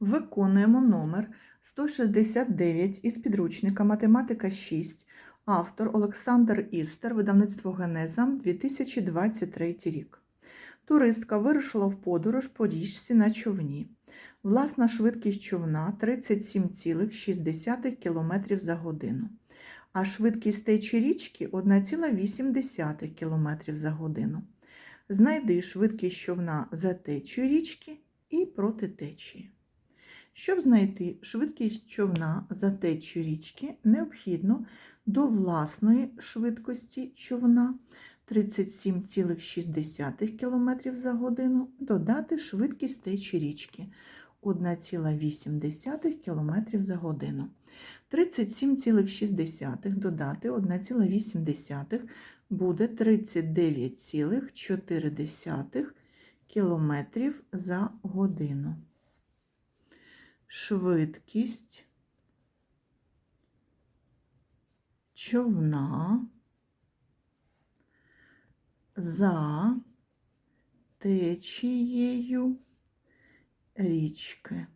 Виконуємо номер 169 із підручника Математика 6, автор Олександр Істер, видавництво Генеза, 2023 рік. Туристка вирушила в подорож по річці на човні. Власна швидкість човна 37,6 км за годину, а швидкість течії річки 1,8 км за годину. Знайди швидкість човна за течією річки і проти течії. Щоб знайти швидкість човна за течією річки, необхідно до власної швидкості човна 37,6 км за годину додати швидкість течії річки 1,8 км за годину. 37,6 додати 1,8 буде 39,4 км за годину. Швидкість човна за течією річки.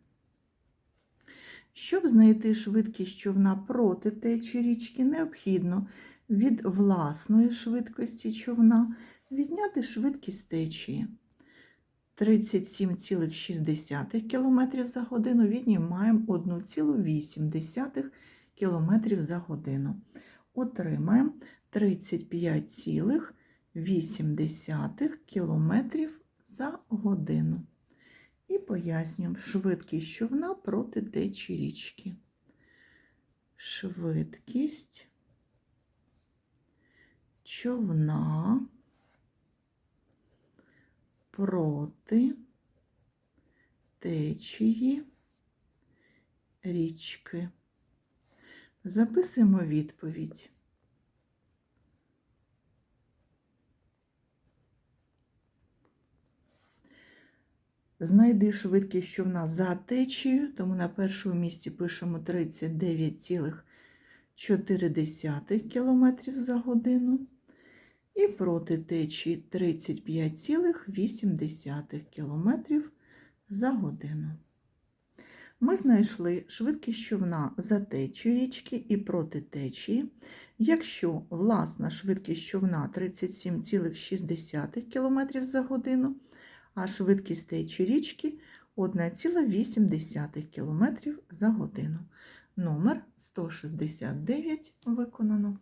Щоб знайти швидкість човна проти течії річки, необхідно від власної швидкості човна відняти швидкість течії. 37,6 км за годину віднімаємо 1,8 км за годину. Отримаємо 35,8 км за годину. І пояснюємо швидкість човна проти течії річки. Швидкість човна проти течії річки. Записуємо відповідь. Знайди швидкість човна за течією, тому на першому місці пишемо 39,4 км за годину. І проти течії 35,8 км за годину. Ми знайшли швидкість човна за течією річки і проти течії. Якщо власна швидкість човна 37,6 км за годину, а швидкість течії річки 1,8 км за годину. Номер 169 виконано.